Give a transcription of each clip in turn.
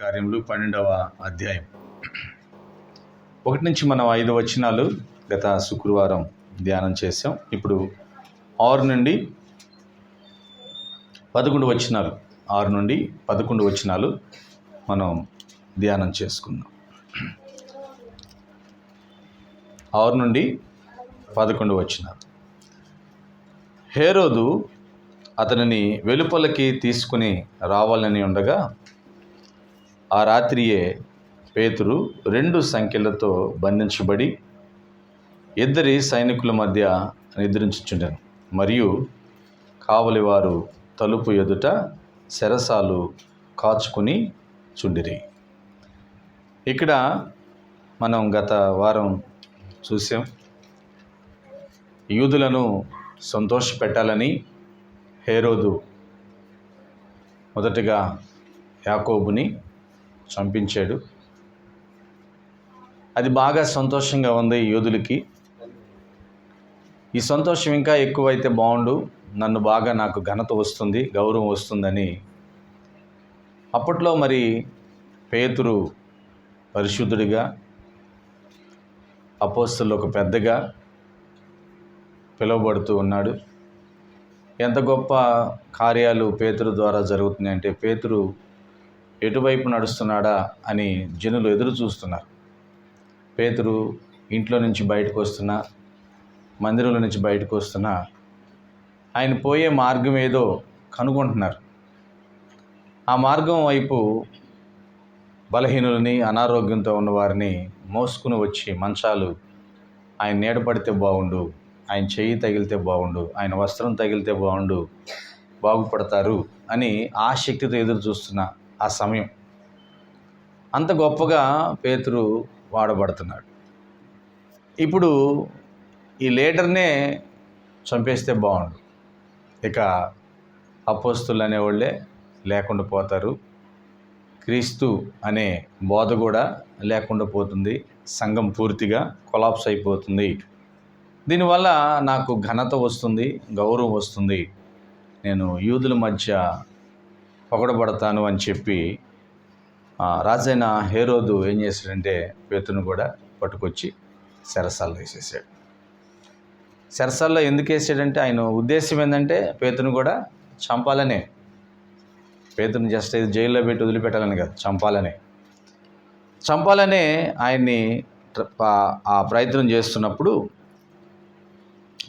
కార్యములు పన్నెండవ అధ్యాయం. ఒకటి నుంచి మనం ఐదు వచనాలు గత శుక్రవారం ధ్యానం చేసాం ఇప్పుడు ఆరు నుండి పదకొండు వచనాలు ఆరు నుండి పదకొండు వచనాలు మనం ధ్యానం చేసుకుందాం. ఆరు నుండి పదకొండు వచనాలు. హేరోదు అతనిని వెలుపలకి తీసుకుని రావాలని ఉండగా ఆ రాత్రియే పేతురు రెండు సంఖ్యలతో బంధించబడి ఇద్దరి సైనికుల మధ్య నిద్రించుచుండెను. మరియు కావలివారు తలుపు ఎదుట శరసాలు కాచుకుని చుండిరి. ఇక్కడ మనం గత వారం చూసాం యూదులను సంతోషపెట్టాలని హేరోదు మొదటగా యాకోబుని చంపించాడు. అది బాగా సంతోషంగా ఉంది యోధులకి. ఈ సంతోషం ఇంకా ఎక్కువైతే బాగుండు నన్ను బాగా నాకు ఘనత వస్తుంది గౌరవం వస్తుందని. అప్పట్లో మరి పేతురు పరిశుద్ధుడిగా అపోస్తుల్లో ఒక పెద్దగా పిలువబడుతూ ఉన్నాడు. ఎంత గొప్ప కార్యాలు పేతురు ద్వారా జరుగుతున్నాయంటే పేతురు ఎటువైపు నడుస్తున్నాడా అని జనులు ఎదురు చూస్తున్నారు. పేతురు ఇంట్లో నుంచి బయటకు వస్తున్నా మందిరంలో నుంచి బయటకు వస్తున్నా ఆయన పోయే మార్గం ఏదో కనుగొంటున్నారు. ఆ మార్గం వైపు బలహీనులని అనారోగ్యంతో ఉన్నవారిని మోసుకుని వచ్చి మంచాలు ఆయన నీడపడితే బాగుండు ఆయన చెయ్యి తగిలితే బాగుండు ఆయన వస్త్రం తగిలితే బాగుండు బాగుపడతారు అని ఆ శక్తితో ఎదురు చూస్తున్నా ఆ సమయం. అంత గొప్పగా పేతురు వాడబడుతున్నాడు. ఇప్పుడు ఈ లీడర్నే చంపేస్తే బాగుండు. ఇక అపోస్తులు అనేవాళ్ళే లేకుండా పోతారు. క్రీస్తు అనే బోధ కూడా లేకుండా పోతుంది. సంఘం పూర్తిగా కొలాప్స్ అయిపోతుంది. దీనివల్ల నాకు ఘనత వస్తుంది గౌరవం వస్తుంది. నేను యూదుల మధ్య పొగడబడతాను అని చెప్పి రాజైన హేరోదు ఏం చేశాడంటే పేతును కూడా పట్టుకొచ్చి సెరసాల్లో వేసేసాడు. సెరసాల్లో ఎందుకు వేసాడంటే ఆయన ఉద్దేశం ఏంటంటే పేతును కూడా చంపాలనే. పేతును జస్ట్ ఇది జైల్లో పెట్టి వదిలిపెట్టాలని కాదు చంపాలనే. చంపాలనే ఆయన్ని ఆ- ఆ ప్రయత్నం చేస్తున్నప్పుడు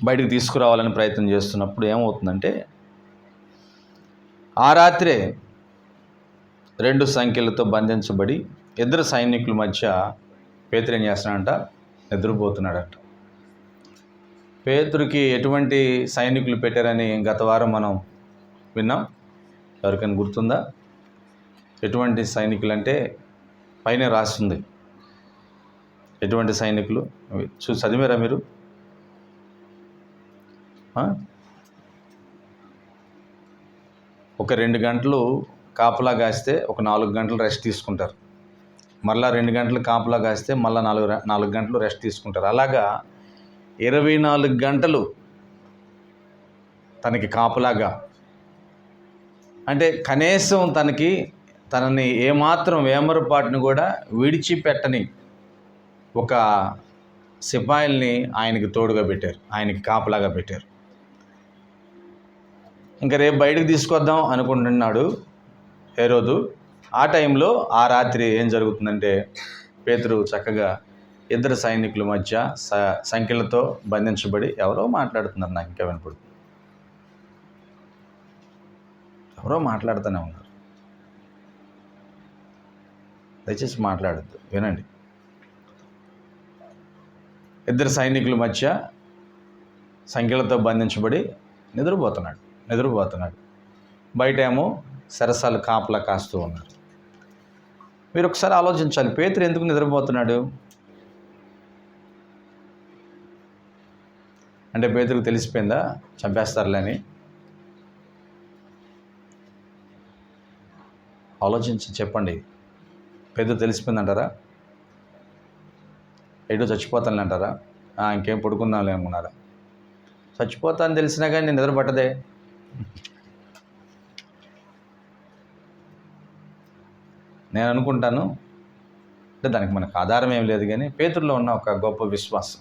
బయటికి తీసుకురావాలని ప్రయత్నం చేస్తున్నప్పుడు ఏమవుతుందంటే ఆ రాత్రే రెండు సంఖ్యలతో బంధించబడి ఇద్దరు సైనికుల మధ్య పేతురు ఏం చేస్తున్నాడంట? నిద్రపోతున్నాడట. పేతురికి ఎటువంటి సైనికులు పెట్టారని గత వారం మనం విన్నాం. ఎవరికైనా గుర్తుందా? ఎటువంటి సైనికులు అంటే పైన రాస్తుంది. ఎటువంటి సైనికులు? అవి చూ చదివారా మీరు ఆ? ఒక రెండు గంటలు కాపలా కాస్తే ఒక నాలుగు గంటలు రెస్ట్ తీసుకుంటారు. మళ్ళా రెండు గంటలు కాపలా కాస్తే మళ్ళీ నాలుగు నాలుగు గంటలు రెస్ట్ తీసుకుంటారు. అలాగా ఇరవై నాలుగు గంటలు తనకి కాపలాగా. అంటే కనీసం తనకి తనని ఏమాత్రం వేమరపాటును కూడా విడిచిపెట్టని ఒక సిపాయిల్ని ఆయనకి తోడుగా పెట్టారు. ఆయనకి కాపలాగా పెట్టారు. ఇంకా రేపు బయటకు తీసుకొద్దాం అనుకుంటున్నాడు హేరోదు. ఆ టైంలో ఆ రాత్రి ఏం జరుగుతుందంటే పేతురు చక్కగా ఇద్దరు సైనికుల మధ్య స సంఖ్యలతో బంధించబడి ఎవరో మాట్లాడుతున్నారు నాకు ఇంకా వినపడుతుంది. ఎవరో మాట్లాడుతూనే ఉన్నారు. దయచేసి మాట్లాడద్దు వినండి. ఇద్దరు సైనికుల మధ్య సంఖ్యలతో బంధించబడి నిద్రపోతున్నాడు. నిద్రపోతున్నాడు బయట ఏమో సరసాలు కాపలా కాస్తూ ఉన్నారు. మీరు ఒకసారి ఆలోచించాలి పేతురు ఎందుకు నిద్రపోతున్నాడు? అంటే పేతురికి తెలిసిపోయిందా? చంపేస్తారులే అని. ఆలోచించి చెప్పండి. పేదరు తెలిసిపోయిందంటారా? ఎటు చచ్చిపోతాను అంటారా? ఇంకేం పడుకుందాంలే అనుకున్నారా? చచ్చిపోతాను తెలిసినా కానీ నేను నిద్ర పట్టదే నేను అనుకుంటాను అంటే దానికి మనకు ఆధారం ఏం లేదు కానీ పేతుల్లో ఉన్న ఒక గొప్ప విశ్వాసం.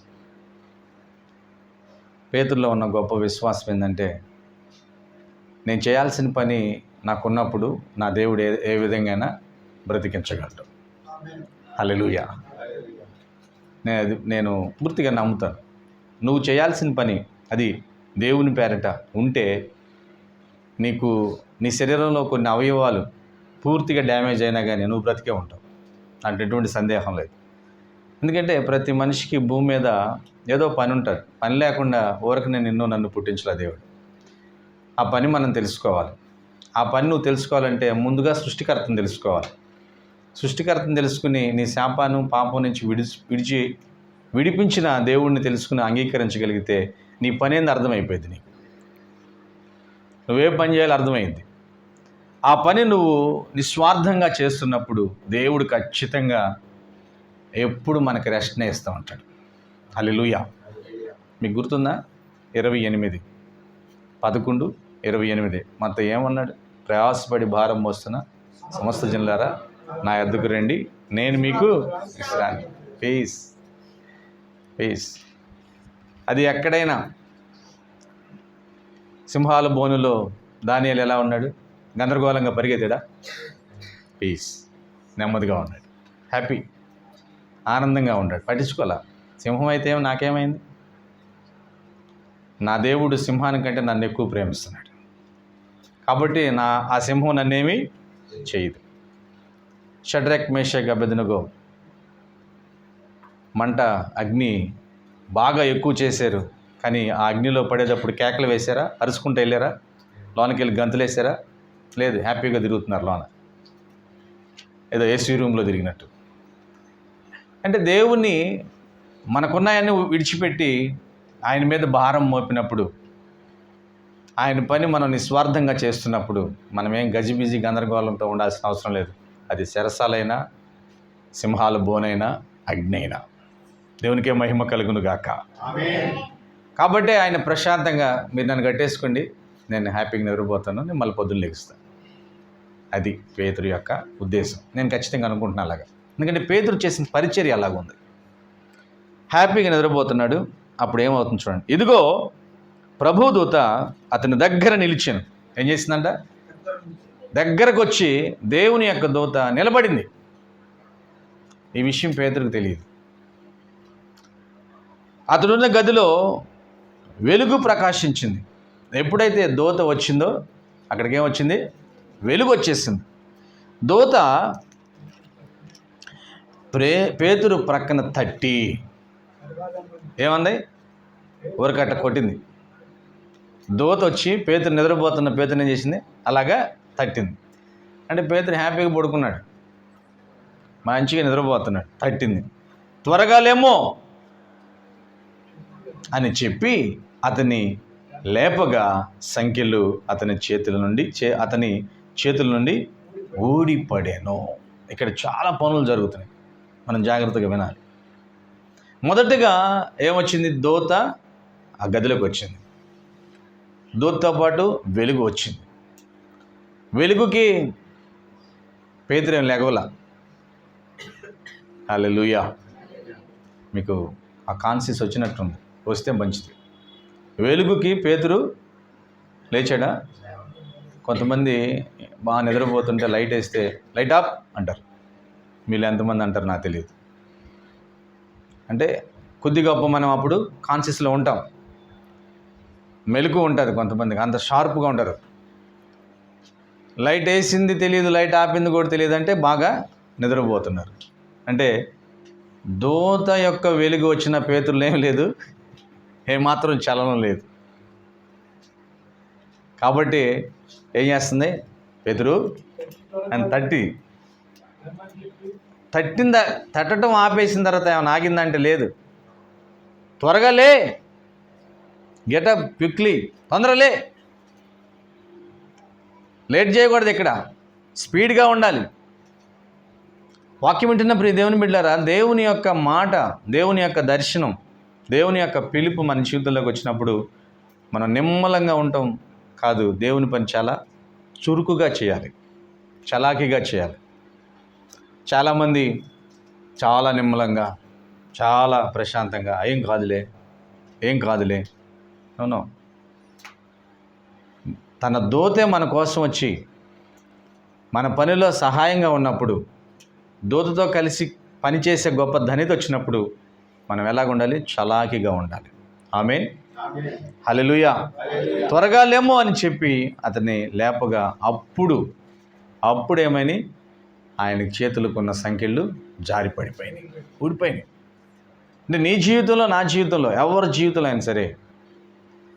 పేతుల్లో ఉన్న గొప్ప విశ్వాసం ఏంటంటే నేను చేయాల్సిన పని నాకున్నప్పుడు నా దేవుడు ఏ ఏ విధంగా బ్రతికించగలడు. హల్లెలూయా. నేను అది నేను పూర్తిగా నమ్ముతాను. నువ్వు చేయాల్సిన పని అది దేవుని పేరట ఉంటే నీకు నీ శరీరంలో కొన్ని అవయవాలు పూర్తిగా డ్యామేజ్ అయినా కానీ నువ్వు బ్రతికే ఉంటావు. అంటే ఎటువంటి సందేహం లేదు. ఎందుకంటే ప్రతి మనిషికి భూమి మీద ఏదో పని ఉంటుంది. పని లేకుండా ఊరకనే నిన్ను నన్ను పుట్టించలే దేవుడు. ఆ పని మనం తెలుసుకోవాలి. ఆ పని నువ్వు తెలుసుకోవాలంటే ముందుగా సృష్టికర్తను తెలుసుకోవాలి. సృష్టికర్తను తెలుసుకుని నీ శాపాను పాపం నుంచి విడిచి విడిచి విడిపించిన దేవుడిని తెలుసుకుని అంగీకరించగలిగితే నీ పని అర్థమైపోయింది నీకు? నువ్వే పని చేయాలో అర్థమైంది. ఆ పని నువ్వు నిస్వార్థంగా చేస్తున్నప్పుడు దేవుడు ఖచ్చితంగా ఎప్పుడు మనకి రెస్ట్నే ఇస్తూ ఉంటాడు. అల్లెలుయా మీకు గుర్తుందా? ఇరవై ఎనిమిది. పదకొండు ఇరవై ఎనిమిది. మత ఏమన్నాడు? ప్రయాసపడి భారం మోస్తున్న సమస్త జనులారా నా ఎద్దుకు రండి. నేను మీకు ఇస్తాను. పీస్ పీస్ అది ఎక్కడైనా సింహాల బోనులో దానియాలు ఎలా ఉన్నాడు? గందరగోళంగా పరిగెత్తాడా? పీస్ నెమ్మదిగా ఉన్నాడు. హ్యాపీ ఆనందంగా ఉన్నాడు. పట్టించుకోలే సింహం అయితే నాకేమైంది? నా దేవుడు సింహానికంటే నన్ను ఎక్కువ ప్రేమిస్తున్నాడు. కాబట్టి నా ఆ సింహం నన్నేమి చేయదు. షడ్రక్ మేషక్ అభ్యర్థనగో మంట అగ్ని బాగా ఎక్కువ చేశారు. కానీ ఆ అగ్నిలో పడేటప్పుడు కేకలు వేశారా? అరుచుకుంటూ వెళ్ళారా? లోనకి వెళ్ళి గంతులు వేసారా లేదు హ్యాపీగా తిరుగుతున్నారు లోన. ఏదో ఏసీ రూమ్లో తిరిగినట్టు. అంటే దేవుణ్ణి మనకున్నాయని విడిచిపెట్టి ఆయన మీద భారం మోపినప్పుడు ఆయన పని మనం నిస్వార్థంగా చేస్తున్నప్పుడు మనమేం గజిబిజి గందరగోళంతో ఉండాల్సిన అవసరం లేదు. అది శరసాలైనా సింహాల బోనైనా అగ్ని అయినా దేవునికే మహిమ కలుగును గాక కాబట్టి ఆయన ప్రశాంతంగా మీరు నన్ను కట్టేసుకోండి. నేను హ్యాపీగా నిద్రపోతాను. నేను మళ్ళీ పొద్దున్న లెగుస్తాను అది పేతురు యొక్క ఉద్దేశం. నేను ఖచ్చితంగా అనుకుంటున్నా అలాగా. ఎందుకంటే పేతురు చేసిన పరిచర్య అలాగుంది హ్యాపీగా నిద్రపోతున్నాడు. అప్పుడు ఏమవుతుంది చూడండి. ఇదిగో ప్రభుదూత అతని దగ్గర నిలిచాను. ఏం చేసిందంట? దగ్గరకు వచ్చి దేవుని యొక్క దూత నిలబడింది. ఈ విషయం పేదరికి తెలియదు. అతడున్న గదిలో వెలుగు ప్రకాశించింది. ఎప్పుడైతే దోత వచ్చిందో అక్కడికి ఏమొచ్చింది వెలుగు వచ్చేసింది. దూత ప్రే పేతురు ప్రక్కన తట్టి ఏమంది? ఊరకట్ట కొట్టింది. దోత వచ్చి పేతురు నిద్రపోతున్న పేతురు ఏం చేసింది? అలాగా తట్టింది. అంటే పేతురు హ్యాపీగా పడుకున్నాడు. మంచిగా నిద్రపోతున్నాడు. తట్టింది. త్వరగా లేమో అని చెప్పి అతని లేపగా సంఖ్యలు అతని చేతుల నుండి చే అతని చేతుల నుండి ఊడిపడాను. ఇక్కడ చాలా పనులు జరుగుతున్నాయి. మనం జాగ్రత్తగా వినాలి. మొదటగా ఏమొచ్చింది? దోత ఆ గదిలోకి వచ్చింది. దోతతో పాటు వెలుగు వచ్చింది. వెలుగుకి పేదరేం లేగవల అల్లెలుయా మీకు ఆ కాన్సియస్ వచ్చినట్టుంది. వస్తే మంచిది. వెలుగుకి పేతురు లేచాడా? కొంతమంది బాగా నిద్రపోతుంటే లైట్ వేస్తే లైట్ ఆఫ్ అంటారు. మీరు ఎంతమంది అంటారు నాకు తెలియదు. అంటే కొద్ది గొప్ప మనం అప్పుడు కాన్షియస్లో ఉంటాం. మెలకు ఉంటుంది కొంతమందికి అంత షార్ప్గా ఉంటారు. లైట్ వేసింది తెలియదు లైట్ ఆపింది కూడా తెలియదు అంటే బాగా నిద్రపోతున్నారు. అంటే దూత యొక్క వెలుగు వచ్చిన పేతులు ఏం లేదు ఏమాత్రం చలనం లేదు. కాబట్టి ఏం చేస్తుంది? పెదురు అండ్ తట్టి. తట్టింద తట్టడం ఆపేసిన తర్వాత ఏమైనా ఆగిందంటే లేదు. త్వరగా లే. Getup quickly. తొందరలే లేట్ చేయకూడదు ఇక్కడ. స్పీడ్గా ఉండాలి. వాక్యం వింటున్న ఈ దేవుని బిడ్డారా దేవుని యొక్క మాట దేవుని యొక్క దర్శనం దేవుని యొక్క పిలుపు మన జీవితంలోకి వచ్చినప్పుడు మనం నిమ్మలంగా ఉండటం కాదు దేవుని పని చాలా చురుకుగా చేయాలి. చలాకీగా చేయాలి. చాలామంది చాలా నిమ్మలంగా చాలా ప్రశాంతంగా ఏం కాదులే ఏం కాదులే అవును తన దోతే మన కోసం వచ్చి మన పనిలో సహాయంగా ఉన్నప్పుడు దోతతో కలిసి పనిచేసే గొప్ప ధనిత వచ్చినప్పుడు మనం ఎలాగ ఉండాలి. చలాకీగా ఉండాలి ఆమె హలెలుయా త్వరగా లేమో అని చెప్పి అతన్ని లేపగా అప్పుడు అప్పుడు ఏమని ఆయనకి చేతులకున్న సంఖ్యలు జారి పడిపోయినాయి ఊడిపోయినాయి. అంటే నీ జీవితంలో నా జీవితంలో ఎవరి జీవితంలో అయినా సరే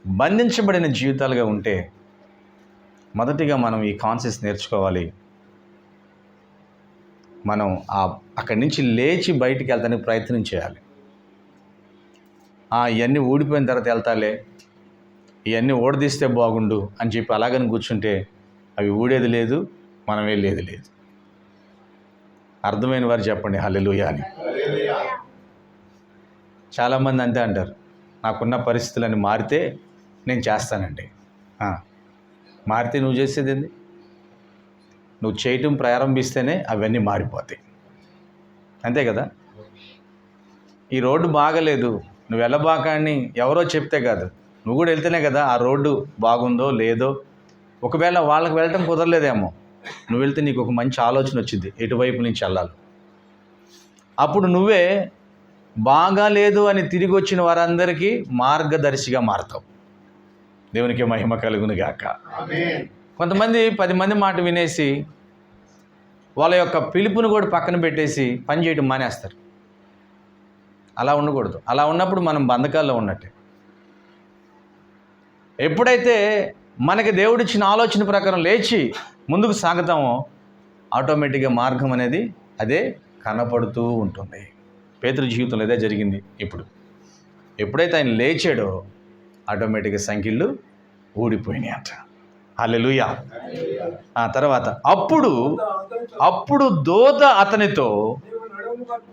బంధించబడిన జీవితాలుగా ఉంటే మొదటిగా మనం ఈ కాన్సెప్ట్స్ నేర్చుకోవాలి. మనం ఆ అక్కడి నుంచి లేచి బయటికి వెళ్తానికి ప్రయత్నం చేయాలి. ఇవన్నీ ఊడిపోయిన తర్వాత వెళ్తాలే. ఇవన్నీ ఊడదీస్తే బాగుండు అని చెప్పి అలాగని కూర్చుంటే అవి ఊడేది లేదు మనం వెళ్ళేది లేదు. అర్థమైన వారు చెప్పండి హల్లెలుయా అని. చాలామంది అంతే అంటారు నాకున్న పరిస్థితులన్నీ మారితే నేను చేస్తానండి. మారితే నువ్వు చేసేది ఏంది? నువ్వు చేయటం ప్రారంభిస్తేనే అవన్నీ మారిపోతాయి. అంతే కదా? ఈ రోడ్డు బాగలేదు నువ్వు వెళ్ళబాక అని ఎవరో చెప్తే కాదు. నువ్వు కూడా వెళ్తేనే కదా ఆ రోడ్డు బాగుందో లేదో. ఒకవేళ వాళ్ళకి వెళ్ళటం కుదరలేదేమో. నువ్వు వెళ్తే నీకు ఒక మంచి ఆలోచన వచ్చింది. ఎటువైపు నుంచి వెళ్ళాలి? అప్పుడు నువ్వే బాగా లేదు అని తిరిగి వచ్చిన వారందరికీ మార్గదర్శిగా మారతావు. దేవునికి మహిమ కలుగును గాక. కొంతమంది పది మంది మాట వినేసి వాళ్ళ యొక్క పిలుపును కూడా పక్కన పెట్టేసి పని చేయడం మానేస్తారు. అలా ఉండకూడదు. అలా ఉన్నప్పుడు మనం బంధకాల్లో ఉన్నట్టే. ఎప్పుడైతే మనకి దేవుడిచ్చిన ఆలోచన ప్రకారం లేచి ముందుకు సాగుతామో ఆటోమేటిక్గా మార్గం అనేది అదే కనపడుతూ ఉంటుంది. పేదల జీవితంలో ఇదే జరిగింది ఇప్పుడు. ఎప్పుడైతే ఆయన లేచాడో ఆటోమేటిక్గా సంఖ్యలు ఊడిపోయినాయి అంట. అల్లెలుయా ఆ తర్వాత అప్పుడు అప్పుడు దోత అతనితో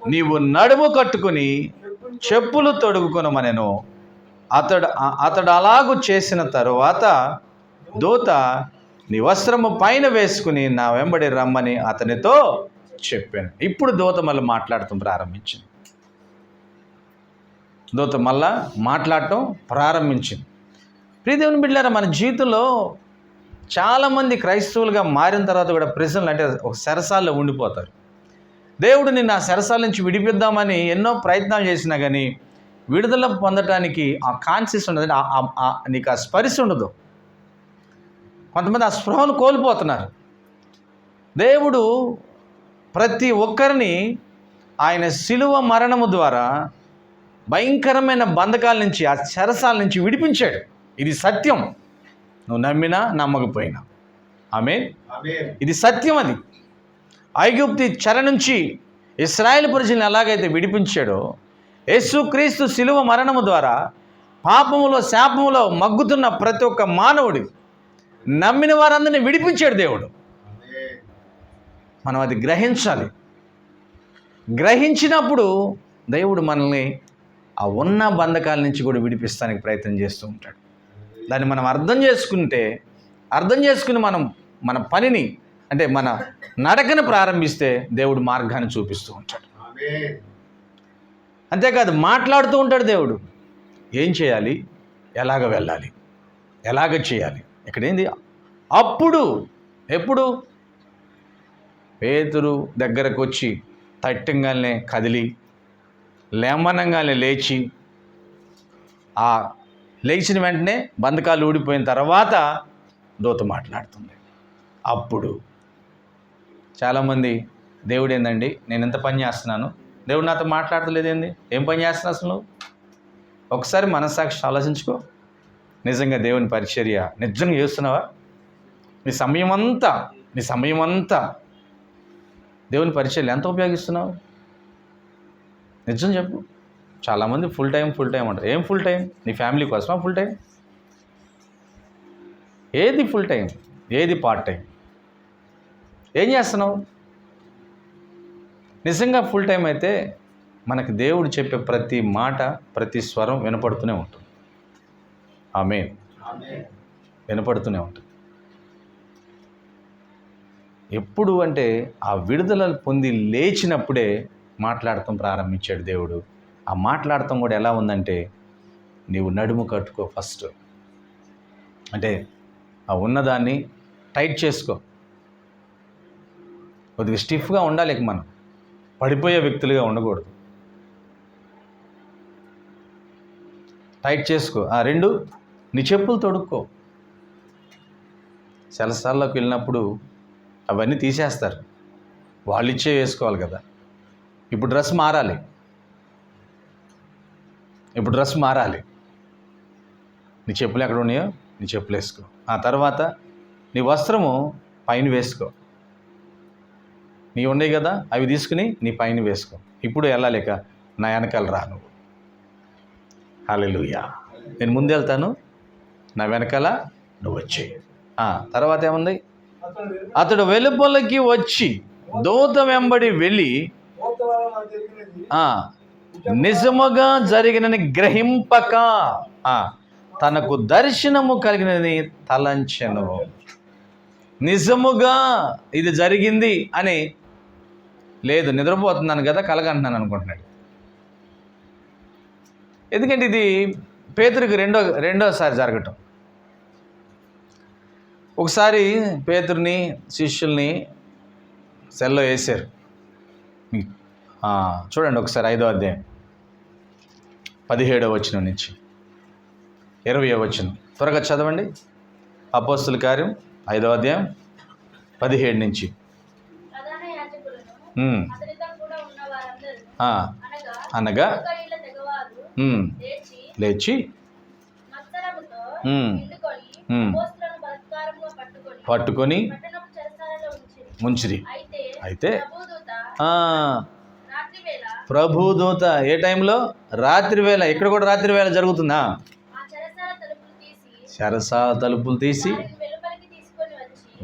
నీవు నడుము కట్టుకుని చెప్పులు తొడుగుకొనమనెను. అతడు అతడు అలాగు చేసిన తరువాత దూత నీ వస్త్రము పైన వేసుకుని నా వెంబడి రమ్మని అతనితో చెప్పాను. ఇప్పుడు దూత మళ్ళీ మాట్లాడటం ప్రారంభించింది. దూత మళ్ళా మాట్లాడటం ప్రారంభించింది. ప్రీదేవుని బిడ్డారా మన జీవితంలో చాలామంది క్రైస్తవులుగా మారిన తర్వాత కూడా ప్రజలు అంటే ఒక సరసాల్లో ఉండిపోతారు. దేవుడు నిన్ను ఆ సరసాల నుంచి విడిపిద్దామని ఎన్నో ప్రయత్నాలు చేసినా కానీ విడుదల పొందటానికి ఆ కాన్షియస్ ఉండదు నీకు ఆ స్పరిశ ఉండదు. కొంతమంది ఆ స్పృహను కోల్పోతున్నారు. దేవుడు ప్రతి ఒక్కరిని ఆయన శిలువ మరణము ద్వారా భయంకరమైన బంధకాల నుంచి ఆ చెరసాల నుంచి విడిపించాడు. ఇది సత్యం. నువ్వు నమ్మినా నమ్మకపోయినా. ఆమె ఇది సత్యం అది. ఐగుప్తి చెర నుంచి ఇస్రాయేల్ పురుషుల్ని ఎలాగైతే విడిపించాడో యేసుక్రీస్తు శిలువ మరణము ద్వారా పాపములో శాపములో మగ్గుతున్న ప్రతి ఒక్క మానవుడి నమ్మిన వారందరినీ విడిపించాడు దేవుడు. మనం అది గ్రహించాలి. గ్రహించినప్పుడు దేవుడు మనల్ని ఆ ఉన్న బంధకాల నుంచి కూడా విడిపిస్తానికి ప్రయత్నం చేస్తూ ఉంటాడు. దాన్ని మనం అర్థం చేసుకుంటే అర్థం చేసుకుని మనం మన పనిని అంటే మన నడకను ప్రారంభిస్తే దేవుడు మార్గాన్ని చూపిస్తూ ఉంటాడు. అంతేకాదు మాట్లాడుతూ ఉంటాడు దేవుడు. ఏం చేయాలి? ఎలాగ వెళ్ళాలి? ఎలాగ చేయాలి? ఇక్కడేంది అప్పుడు ఎప్పుడు? పేతురు దగ్గరకు వచ్చి తట్టంగానే కదిలి లేమనంగానే లేచి ఆ లేచిన వెంటనే బంధకాలు ఊడిపోయిన తర్వాత దూత మాట్లాడుతుంది. అప్పుడు చాలామంది దేవుడు ఏందండి నేను ఎంత పని చేస్తున్నాను? దేవుడు నాతో మాట్లాడతలేదేంది? ఏం పని చేస్తున్నా అసలు? ఒకసారి మనస్సాక్షి ఆలోచించుకో. నిజంగా దేవుని పరిచర్య నిజంగా చేస్తున్నావా? నీ సమయం అంతా నీ సమయం అంతా దేవుని పరిచర్యలు ఎంత ఉపయోగిస్తున్నావు? నిజం చెప్పు. చాలామంది ఫుల్ టైం ఫుల్ టైం అంటారు. ఏం ఫుల్ టైం నీ ఫ్యామిలీ కోసమా ఫుల్ టైం ఏది ఫుల్ టైం ఏది పార్ట్ టైం ఏం చేస్తున్నావు? నిజంగా ఫుల్ టైం అయితే మనకి దేవుడు చెప్పే ప్రతి మాట ప్రతి స్వరం వినపడుతూనే ఉంటుంది. ఆమె వినపడుతూనే ఉంటుంది. ఎప్పుడు అంటే ఆ విడుదల పొంది లేచినప్పుడే మాట్లాడటం ప్రారంభించాడు దేవుడు. ఆ మాట్లాడటం కూడా ఎలా ఉందంటే నీవు నడుము కట్టుకో ఫస్ట్ అంటే ఆ ఉన్నదాన్ని టైట్ చేసుకో. కొద్దిగా స్టిఫ్గా ఉండాలి ఇక మనం. పడిపోయే వ్యక్తులుగా ఉండకూడదు. టైట్ చేసుకో. ఆ రెండు నీ చెప్పులు తొడుక్కో. సెలసాల్లోకి వెళ్ళినప్పుడు అవన్నీ తీసేస్తారు. వాళ్ళు ఇచ్చే వేసుకోవాలి కదా. ఇప్పుడు డ్రెస్ మారాలి. ఇప్పుడు డ్రెస్ మారాలి. నీ చెప్పులు ఎక్కడ ఉన్నాయో? నీ చెప్పులు వేసుకో. ఆ తర్వాత నీ వస్త్రము పైన వేసుకో. నీ ఉన్నాయి కదా అవి తీసుకుని నీ పైన వేసుకో. ఇప్పుడు వెళ్ళాలిక నా వెనకాల రా నువ్వు. హల్లెలూయా. నేను ముందు వెళ్తాను నా వెనకాల నువ్వు వచ్చి తర్వాత ఏముంది? అతడు వెలుపలకి వచ్చి దూత వెంబడి వెళ్ళి నిజముగా జరిగినని గ్రహింపక తనకు దర్శనము కలిగినని తలంచెను. నిజముగా ఇది జరిగింది అని లేదు నిద్రపోతున్నాను కదా కలగంటున్నాను అనుకుంటున్నాడు. ఎందుకంటే ఇది పేతురికి రెండో రెండోసారి జరగటం. ఒకసారి పేతుర్ని శిష్యుల్ని సెల్లో వేశారు. చూడండి ఒకసారి ఐదో అధ్యాయం. పదిహేడవ వచ్చిన నుంచి. ఇరవై వచ్చిన త్వరగా చదవండి. అపోస్తుల కార్యం ఐదో అధ్యాయం పదిహేడు నుంచి ప్రధాన యాజకులను ఉమ్, అతనితో కూడా ఉన్న వారందరూ ఆ, అనగా లేచి పట్టుకొని ముంచిరి. అయితే ప్రభుదూత ఏ టైంలో? రాత్రి వేళ ఇక్కడ కూడా రాత్రి వేళ జరుగుతుందా? ఆ చెరసాల తలుపులు తీసి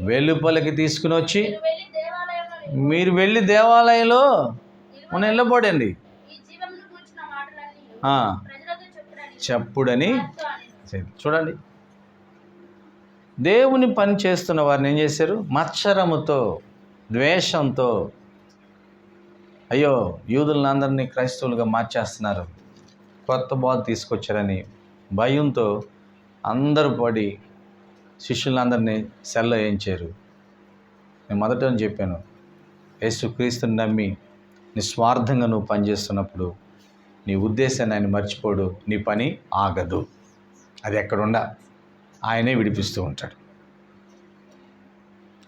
వెలుపలికి తీసుకుని వచ్చి మీరు వెళ్ళి దేవాలయంలో మన ప్రజలతో చెప్పుడని. చూడండి. దేవుని పని చేస్తున్న వారిని ఏం చేశారు? మత్సరముతో ద్వేషంతో అయ్యో యూదులందరినీ క్రైస్తవులుగా మార్చేస్తున్నారు. కొత్త బాధ తీసుకొచ్చారని భయంతో అందరూ పడి శిష్యులందరినీ సెల్ల వేయించారు. నేను మొదట చెప్పాను. యేసుక్రీస్తుని నమ్మి నిస్వార్థంగా నువ్వు పనిచేస్తున్నప్పుడు నీ ఉద్దేశాన్ని ఆయన మర్చిపోడు నీ పని ఆగదు. అది ఎక్కడుండా? ఆయనే విడిపిస్తూ ఉంటాడు.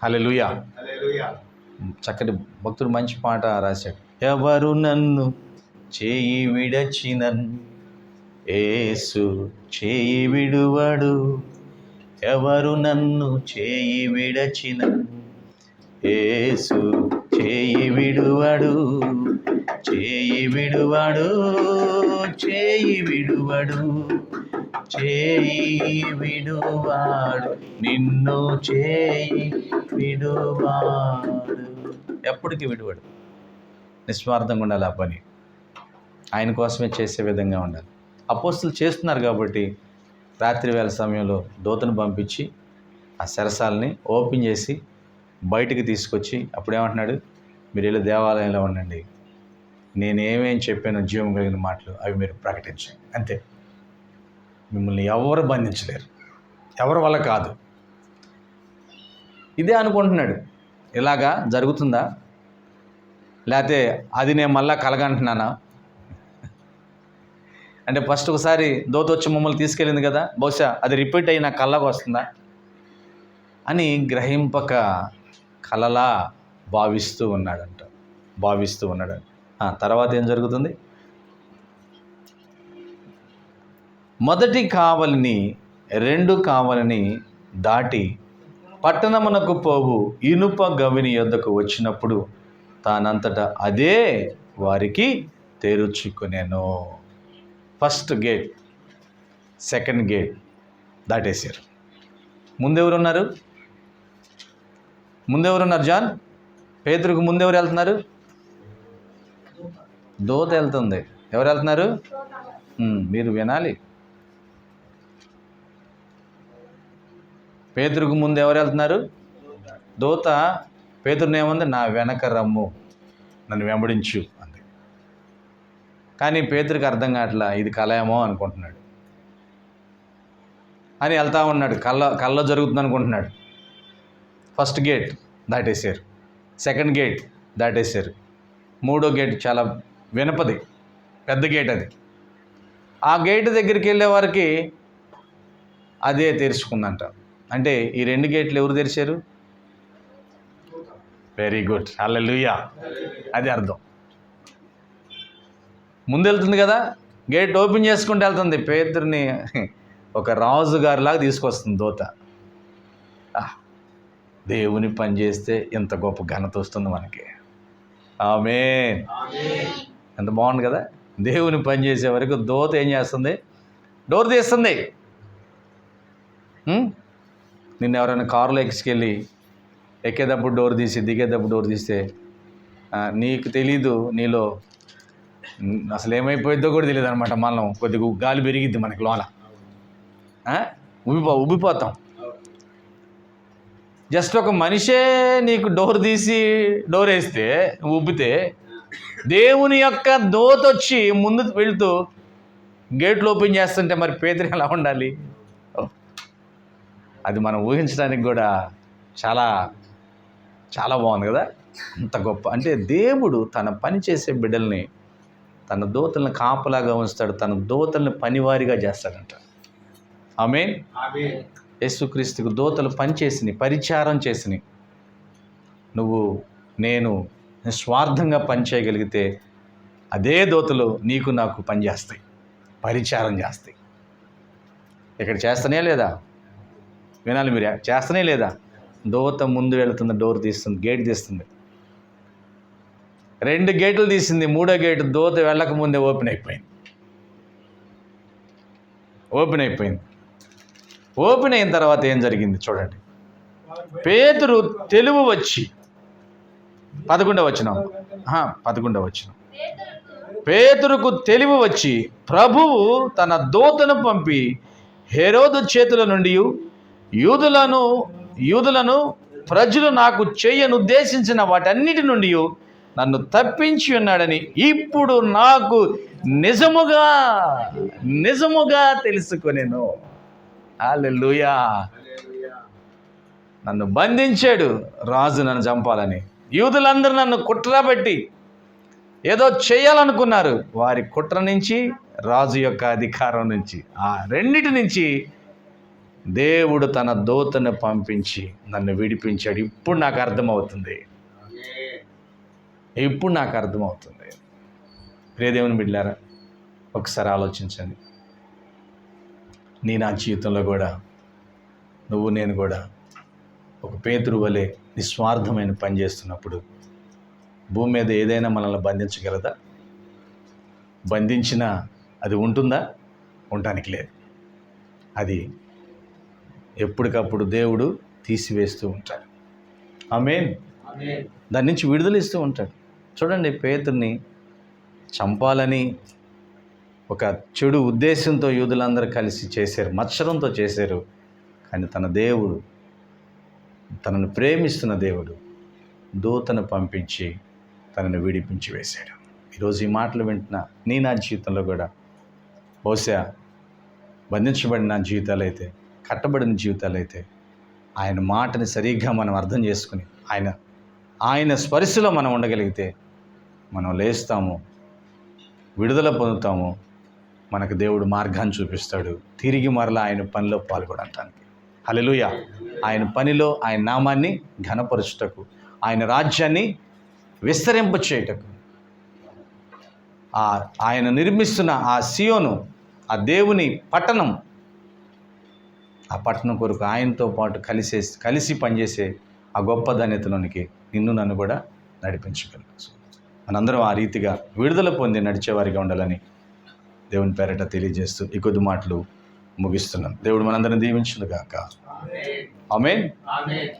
హల్లెలూయా. హల్లెలూయా. చక్కటి భక్తుడు మంచి పాట రాశాడు. ఎవరు నన్ను చేయి విడచినన్? ఏసు చేయి విడువడు. ఎవరు నన్ను చేయి విడచిన ఏసు చేయి విడువడు చేయి విడువడు చేయి విడువడు చేయి విడువాడు నిన్ను చేయి విడువాడు. ఎప్పటికీ విడువడు. నిస్వార్థంగా ఉండాలి ఆ పని. ఆయన కోసమే చేసే విధంగా ఉండాలి. అపోస్తులు చేస్తున్నారు కాబట్టి రాత్రి వేళ సమయంలో దూతను పంపించి ఆ సరసాలని ఓపెన్ చేసి బయటికి తీసుకొచ్చి అప్పుడు ఏమంటున్నాడు? మీరు వెళ్ళి దేవాలయంలో ఉండండి. నేనేమేం చెప్పానో జీవం కలిగిన మాటలు అవి మీరు ప్రకటించండి. అంతే. మిమ్మల్ని ఎవరు బంధించలేరు. ఎవరి వల్ల కాదు. ఇదే అనుకుంటున్నాడు. ఇలాగా జరుగుతుందా? లేకపోతే అది నేను మళ్ళా కలగంటున్నానా? అంటే ఫస్ట్ ఒకసారి దోత వచ్చి మమ్మల్ని తీసుకెళ్ళింది కదా బహుశా అది రిపీట్ అయ్యి నా కళ్ళకు వస్తుందా? అని గ్రహింపక కలలా భావిస్తూ ఉన్నాడంట. భావిస్తూ ఉన్నాడు ఆ, తర్వాత ఏం జరుగుతుంది? మొదటి కావలిని రెండు కావలిని దాటి పట్టణమునకు పోవు ఇనుప గవిని యొద్దకు వచ్చినప్పుడు తానంతట అదే వారికి తెరుచుకునేను. ఫస్ట్ గేట్ సెకండ్ గేట్ దాటేశారు. ముందెవరున్నారు? ముందెవరున్నారు జాన్? పేతురుకి ముందు ఎవరు వెళ్తున్నారు? దోత వెళ్తుంది. ఎవరు వెళ్తున్నారు? మీరు వినాలి. పేతురుకు ముందు ఎవరు వెళ్తున్నారు? దూత. పేతురుని ఏముంది? నా వెనక రమ్ము. నన్ను వెంబడించు అంది. కానీ పేతురికి అర్థం కావట్లా? ఇది కలయేమో అనుకుంటున్నాడు. అని వెళ్తా ఉన్నాడు. కళ్ళ కళ్ళ జరుగుతుంది అనుకుంటున్నాడు. ఫస్ట్ గేట్ దాటేశారు. సెకండ్ గేట్ దాటేశారు. మూడో గేట్ చాలా వినపది పెద్ద గేట్ అది. ఆ గేట్ దగ్గరికి వెళ్ళే వారికి అదే తెరుచుకుందంట. అంటే ఈ రెండు గేట్లు ఎవరు తెరిచారు? వెరీ గుడ్ హల్లెలూయా అది అర్థం. ముందు వెళ్తుంది కదా? గేట్ ఓపెన్ చేసుకుంటూ వెళ్తుంది. పేదరిని ఒక రాజు గారిలాగా తీసుకొస్తుంది దోత. దేవుని పని చేస్తే ఇంత గొప్ప ఘనత వస్తుంది మనకి. ఆమె ఎంత బాగుంది కదా? దేవుని పని చేసే వరకు దోత ఏం చేస్తుంది? డోర్ తీస్తుంది. నిన్న ఎవరైనా కారులో ఎక్కించుకెళ్ళి ఎక్కేటప్పుడు డోర్ తీసి దిగేటప్పుడు డోర్ తీస్తే నీకు తెలీదు నీలో. అసలు ఏమైపోయిద్దో కూడా తెలియదు అనమాట మనం కొద్దిగా గాలి పెరిగిద్ది మనకి లోన. ఆ? ఉబ్బిపో ఉబ్బిపోతాం. జస్ట్ ఒక మనిషే నీకు డోర్ తీసి డోర్ వేస్తే ఊపితే ఉబ్బితే దేవుని యొక్క దోతొచ్చి ముందు వెళుతూ గేట్లు ఓపెన్ చేస్తుంటే మరి పేదరి ఎలా ఉండాలి? అది మనం ఊహించడానికి కూడా చాలా చాలా బాగుంది కదా? అంత గొప్ప. అంటే దేవుడు తన పని చేసే బిడ్డల్ని తన దోతల్ని కాపలాగా ఉంచుతాడు తన దోతల్ని పనివారిగా చేస్తాడంట. ఆమె యేసుక్రీస్తుకు దోతలు పనిచేసినాయి పరిచారం చేసినాయి. నువ్వు నేను స్వార్థంగా పనిచేయగలిగితే అదే దోతలు నీకు నాకు పనిచేస్తాయి పరిచారం చేస్తాయి. ఇక్కడ చేస్తనే లేదా? వినాలి మీరు చేస్తనే లేదా? దోత ముందు వెళుతుంది డోర్ తీస్తుంది గేట్ తీస్తుంది. రెండు గేట్లు తీసింది మూడో గేటు దోత వెళ్ళక ముందే ఓపెన్ అయిపోయింది. ఓపెన్ అయిపోయింది. ఓపెన్ అయిన తర్వాత ఏం జరిగింది చూడండి. పేతురు తెలుగు వచ్చి పదకొండవ వచ్చిన పదకొండవ వచ్చిన పేతురుకు తెలివి వచ్చి ప్రభువు తన దూతను పంపి హెరోదు చేతుల నుండి యూదులను యూదులను ప్రజలు నాకు చేయనుద్దేశించిన వాటన్నిటి నుండి నన్ను తప్పించి ఉన్నాడని ఇప్పుడు నాకు నిజముగా నిజముగా తెలుసుకునేను. హల్లెలూయా నన్ను బంధించాడు రాజు నన్ను చంపాలని. యూదులందరూ నన్ను కుట్రబెట్టి ఏదో చేయాలనుకున్నారు. వారి కుట్ర నుంచి రాజు యొక్క అధికారం నుంచి ఆ రెండిటి నుంచి దేవుడు తన దూతను పంపించి నన్ను విడిపించాడు. ఇప్పుడు నాకు అర్థమవుతుంది. ఇప్పుడు నాకు అర్థమవుతుంది. ప్రియదేవుని బిడ్డారా ఒకసారి ఆలోచించండి. నీ నా జీవితంలో కూడా నువ్వు నేను కూడా ఒక పేతురు వలె నిస్వార్థమైన పని చేస్తున్నప్పుడు భూమి మీద ఏదైనా మనల్ని బంధించగలదా? బంధించినా అది ఉంటుందా? ఉండటానికి లేదు. అది ఎప్పటికప్పుడు దేవుడు తీసివేస్తూ ఉంటాడు. ఆమెన్. దాని నుంచి విడుదల ఇస్తూ ఉంటాడు. చూడండి పేతుర్ని చంపాలని ఒక చెడు ఉద్దేశంతో యూదులందరూ కలిసి చేశారు మత్సరంతో చేశారు. కానీ తన దేవుడు తనను ప్రేమిస్తున్న దేవుడు దూతను పంపించి తనను విడిపించి వేశాడు. ఈరోజు ఈ మాటలు వింటున్న నీ నా జీవితంలో కూడా బహుశా బంధించబడిన నా జీవితాలు అయితే కట్టబడిన జీవితాలు అయితే ఆయన మాటని సరిగ్గా మనం అర్థం చేసుకుని ఆయన ఆయన స్పర్శలో మనం ఉండగలిగితే మనం లేస్తాము విడుదల పొందుతాము మనకు దేవుడు మార్గాన్ని చూపిస్తాడు. తిరిగి మరలా ఆయన పనిలో పాల్గొనటానికి. హలలుయ ఆయన పనిలో ఆయన నామాన్ని ఘనపరచుటకు ఆయన రాజ్యాన్ని విస్తరింప చేయటకు ఆ ఆయన నిర్మిస్తున్న ఆ సియోను ఆ దేవుని పట్టణం ఆ పట్టణం కొరకు ఆయనతో పాటు కలిసే కలిసి పనిచేసే ఆ గొప్ప ధన్యతలోనికి నిన్ను నన్ను కూడా నడిపించగలరు మనందరం ఆ రీతిగా విడుదల పొంది నడిచేవారిగా ఉండాలని దేవుని పేరట తెలియజేస్తూ ఈ కొద్ది మాటలు ముగిస్తున్నాం. దేవుడు మనందరం దీవించును గాక ఆమేన్. ఆమెన్. ఆమేన్.